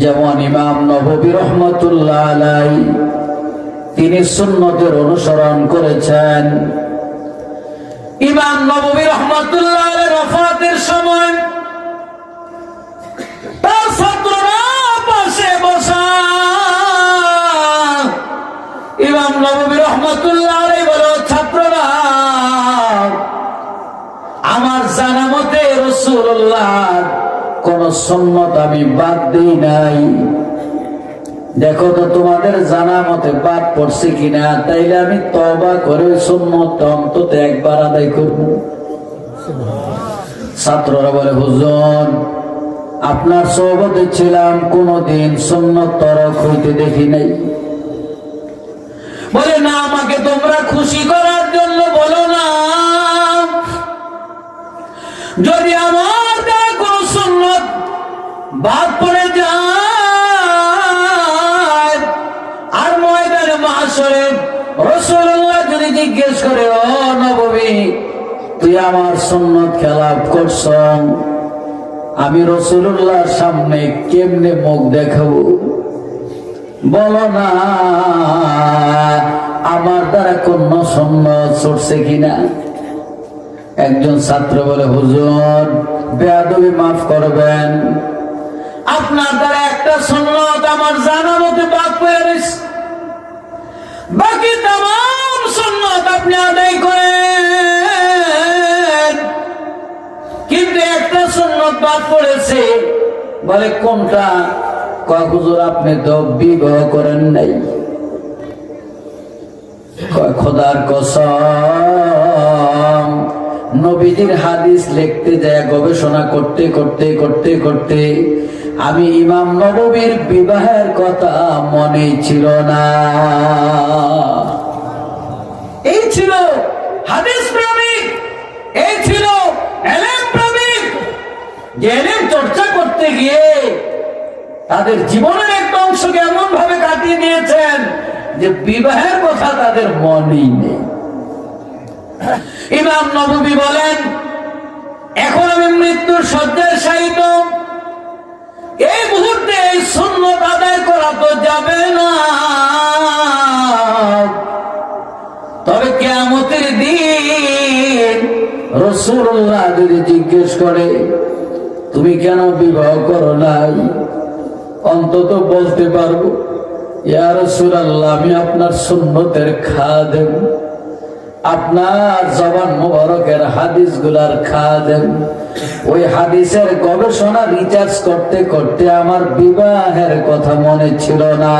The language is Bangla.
যেমন ইমাম নবী রহমতুল্লাহ আলাই তিনি সুন্নতের অনুসরণ করেছেন। ইমাম নবী রহমতুল্লাহ রফাতের সময় তার ছাত্ররা পাশে বসা। ইমাম আমার জানা মতে রসুল্লাহ কোন সন্ন্যত আমি বাদ দিই নাই। দেখো তো তোমাদের জানা মতে বাদ পড়ছে কিনা, তাইলে আমি তবা করে সন্ন্যত অন্তত একবার আদায় করব। ছাত্ররা বলে হুজন আপনার সহবতে ছিলাম, কোনদিন সন্ন্যত তরক হইতে দেখি নাই। বলে, না, আমাকে তোমরা খুশি করার জন্য বলো না। যদি আমার বাদ পড়ে যায়। আর ময়দানে মাসরে রসুল্লাহ যদি জিজ্ঞেস করে, ও নবী তুই আমার সুন্নত খেলাপ করছ? আমি রসুল্লাহর সামনে কেমনে মুখ দেখাবো? বলো না, আমার দ্বারা কোন সন্ন্যত চড়ছে কিনা? একজন ছাত্র বলে, হুজুর, বেয়াদবি মাফ করবেন। আপনার দ্বারা একটা সুন্নত আমার জানা মতে বাদ পেয়ে রয়েছে বাকি তাম সুন্নত আপনি আদায় করেন। কিন্তু একটা সুন্নত বাদ পড়েছে। বলে, কোনটা? কয় আপনি তো বিবাহ করেন নাই। খোদার কসম। নবীজির হাদিস লিখতে যায়, গবেষণা করতে করতে করতে করতে আমি ইমাম নববীর বিবাহের কথা মনে ছিল না। এই ছিল হাদিস প্রেমিক, এই ছিল এলেম প্রেমিক, যে চর্চা করতে গিয়ে তাদের জীবনের একটা অংশকে এমন ভাবে কাটিয়ে দিয়েছেন যে বিবাহের কথা তাদের মনেই নেই। ইমাম নবী বলেন, এখন আমি মৃত্যুর শয্যায় শায়িত এই মুহূর্তে এই শূন্য আদায় করা তো যাবে না। তবে কেমতের দিন রসুল্লাহ যদি জিজ্ঞেস করে, তুমি কেন বিবাহ করো নাই? অন্তত বলতে পারব ইয়ার সুরাল্লাহ আমি আপনার সুন্নতের খা দেব আপনার জবান মোবারকের হাদিসগুলার খা দেন ওই হাদিসের গবেষণা রিচার্জ করতে করতে আমার বিবাহের কথা মনে ছিল না।